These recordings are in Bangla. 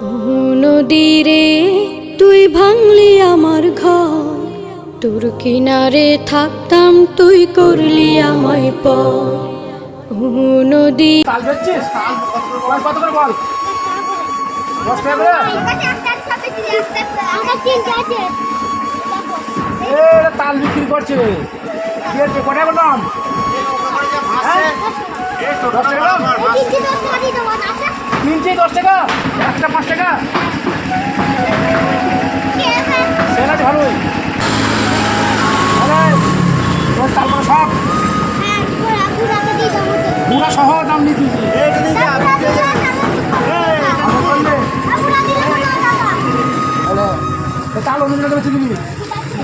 ও নদীরে তুই ভাঙলি আমার ঘর তোর কিনারে থাকতাম তুই করলি আমায় পর ও নদী তাল বিক্রি করছে হচ্ছে কটা বললাম? হ্যাঁ? কিনছি দশ টাকা? একটা পাঁচ টাকা? আছে ভালোই। আরে তোর তাল মানে সব। পুরা সহ দাম নিয়ে দিয়েছি। তাল অনুযায়ী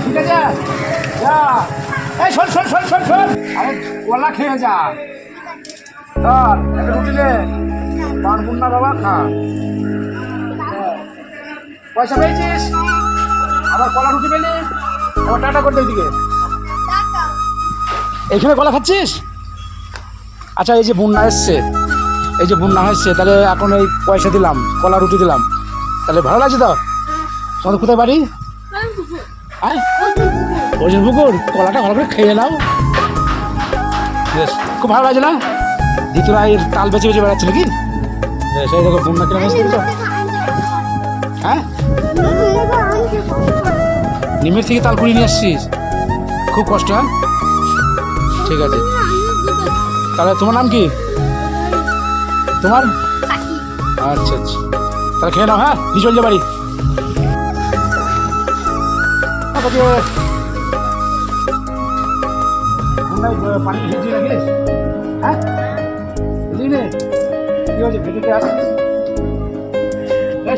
ঠিক আছে? কলা খেয়ে যা। ধর একটা রুটি নে পারবুন না বাবা খা। পয়সা পেয়েছিস? আবার কলা রুটি পেলি? আবার টাটা করে দে দিকে এইখানে কলা খাচ্ছিস? আচ্ছা এই যে বন্যা এসছে। এই যে বন্যা এসছে তাহলে এখন এই পয়সা দিলাম কলা রুটি দিলাম। তাহলে ভালো লাগছে তো? তোমাদের কোথায় বাড়ি? হ্যাঁ ওজন পুকুর। কলাটা ভালো করে খেয়ে নাও। খুব ভালো লাগছে না? দ্বিতীয় এই তাল বেঁচে বেঁচে বেড়াচ্ছে নাকি? এই দেখো বন্যা হ্যাঁ? নিমের থেকে তাল কুড়িয়ে নিয়ে আসছিস? খুব কষ্ট হ্যাঁ? ঠিক আছে। তাহলে তোমার নাম কি? তোমার? আচ্ছা আচ্ছা। তাহলে খেয়ে নাও হ্যাঁ? যা বাড়ি। আহ, পানি ভিজিয়ে রাখিস হ্যাঁ? বুঝলি নে। কি হয়েছে?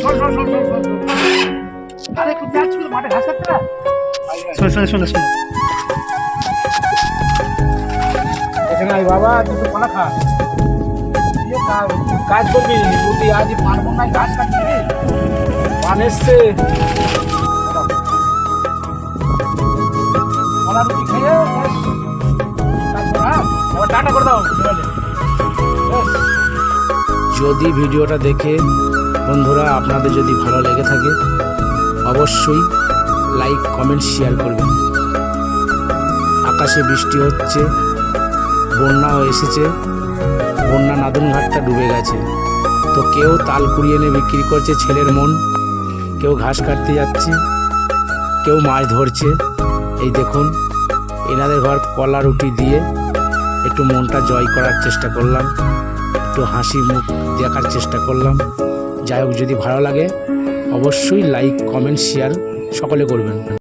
শোন শোন। আরে কোথায় যাচ্ছিল মাঠে ঘাস কাটতে না? শোন শোন শোন শোন। এখানে আয় বাবা তুই তো কলা খা। কাজ করবি আজ পারব না ঘাস কাটবি পান এসছে। যদি ভিডিওটা দেখে বন্ধুরা আপনাদের যদি ভালো লেগে থাকে, অবশ্যই লাইক, কমেন্ট, শেয়ার করবেন। আকাশে বৃষ্টি হচ্ছে, বন্যাও এসেছে, বন্যা নাদনঘাটটা ডুবে গেছে। তো কেউ তাল কুড়িয়ে এনে বিক্রি করছে ছেলের মন, কেউ ঘাস কাটতে যাচ্ছে, কেউ মাছ ধরছে। এই দেখুন, এনাদের ঘর কলা রুটি দিয়ে একটু মনটা জয় করার চেষ্টা করলাম, একটু হাসি মুখ দেখার চেষ্টা করলাম। যাই হোক, যদি ভালো লাগে, অবশ্যই লাইক কমেন্ট শেয়ার সকলে করবেন।